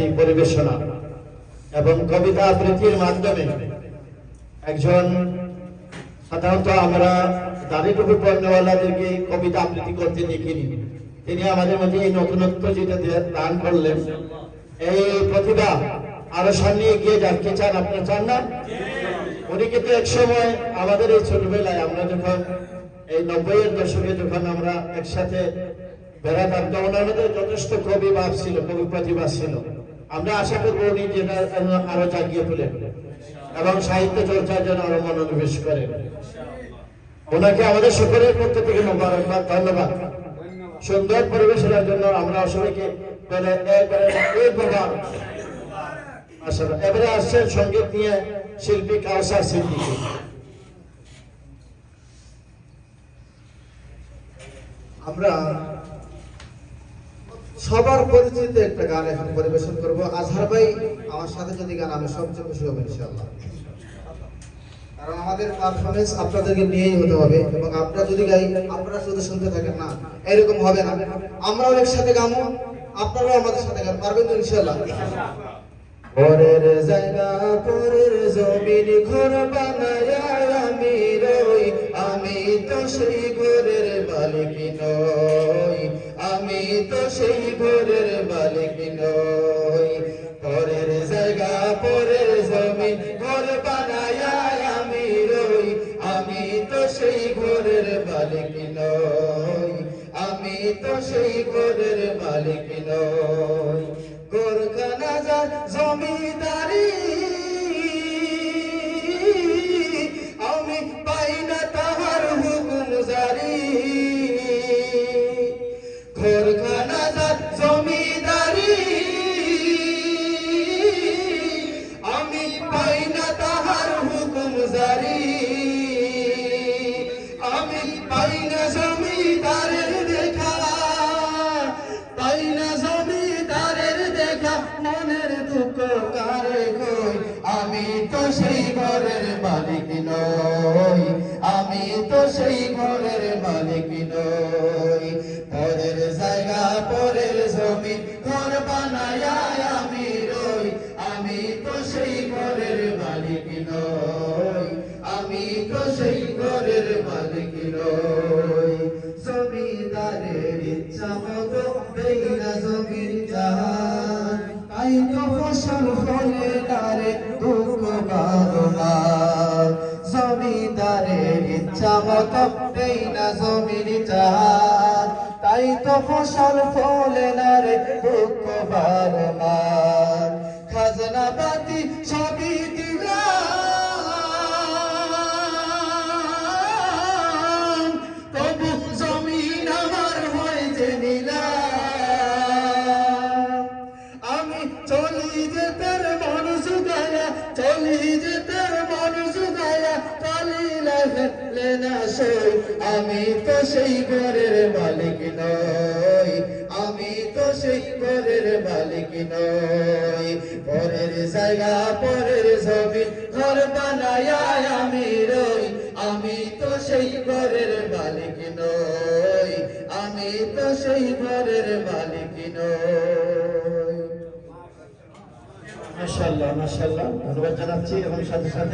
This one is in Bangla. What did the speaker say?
আবৃত্তি পরিবেশনা এবং কবিতা আবৃত্তির মাধ্যমে একজন সাধারণত আমরা দাড়ি টুপি পণ্যওয়ালাদেরকে কবিতা আবৃত্তি করতে দেখিনি। তিনি আমাদের মধ্যে এই নতুনত্ব যেটা দান করলেন, এই প্রতিভা আরও সামনে এগিয়ে যান চান আপনারা চান না? উনি কিন্তু এক সময় আমাদের এই ছোটবেলায় আমরা যখন এই নব্বইয়ের দশকে যখন আমরা একসাথে বেড়াতাম, তখন আমাদের যথেষ্ট কবি ভাব ছিল, কবি প্রতিভা ছিল। আমরা আশা করব উনি যেটা আরও জাগিয়ে তোলেন এবং সাহিত্য চর্চার জন্য আরও মনোনিবেশ করেন। ওনাকে আমাদের সকলের পক্ষ থেকে মোবারকবাদ, ধন্যবাদ। সুন্দর পরিবেশনার জন্য আমরা সবাইকে এবারে আসছেন সংগীত নিয়ে শিল্পী কাউসার সিদ্দিকী। আমরা সবার পরিচিত একটা গান এখন পরিবেশন করব। আজহার ভাই, আমার সাথে যদি গান আমি সবচেয়ে খুশি হব ইনশাআল্লাহ। কারণ আমাদের পারফরমেন্স আপনাদেরকে নিয়েই হতে হবে এবং আপনারা যদি গাই, আপনারা শুধু শুনতে থাকেন না, এরকম হবে না। আমরাও একসাথে গামো, আপনারাও আমাদের সাথে গান, পারবেন তো ইনশাআল্লাহ? পরের জায়গা পরের জমিন, ঘর বানায় আমি রই, আমি তো সেই ঘরের মালিক নই। তো সেই ঘরের মালিক নই। পরের জায়গা, পরের জমিন ঘর বানায় আমি রই। আমি তো সেই ঘরের মালিক নই। আমি তো সেই ঘরের মালিক নই। গোরখানা যার জমিদারি কারে কই? আমি তো সেই ঘরের মালিক নই। আমি তো সেই ঘরের মালিক নই। পরের জায়গা, পরের জমি ঘর বানায় আমি রই। আমি তো সেই ঘরের মালিক নই। আমি তো সেই ঘরের মালিক নই। জমিদারের ইচ্ছা মতো না জমিদারের ইচ্ছা মতো দেই না জমির জাহান তাই তো ফসল ফলে না রে দুঃখ বারোনা খাজনা পাতি সবই তবু জমিন আমার হয়েছে নিলাম। আমি চলি যেতে মানুষ চলি যেতে আমি তো সেই ঘরের মালিক নই, আমি তো সেই ঘরের মালিক নই। পরের জায়গা, পরের জমি, ঘর বানায় আমি রই, আমি তো সেই ঘরের মালিক নই, আমি তো সেই ঘরের মালিক নই। মাশাআল্লাহ মাশাআল্লাহ। ধন্যবাদ জানাচ্ছি এবং সাথে সাথে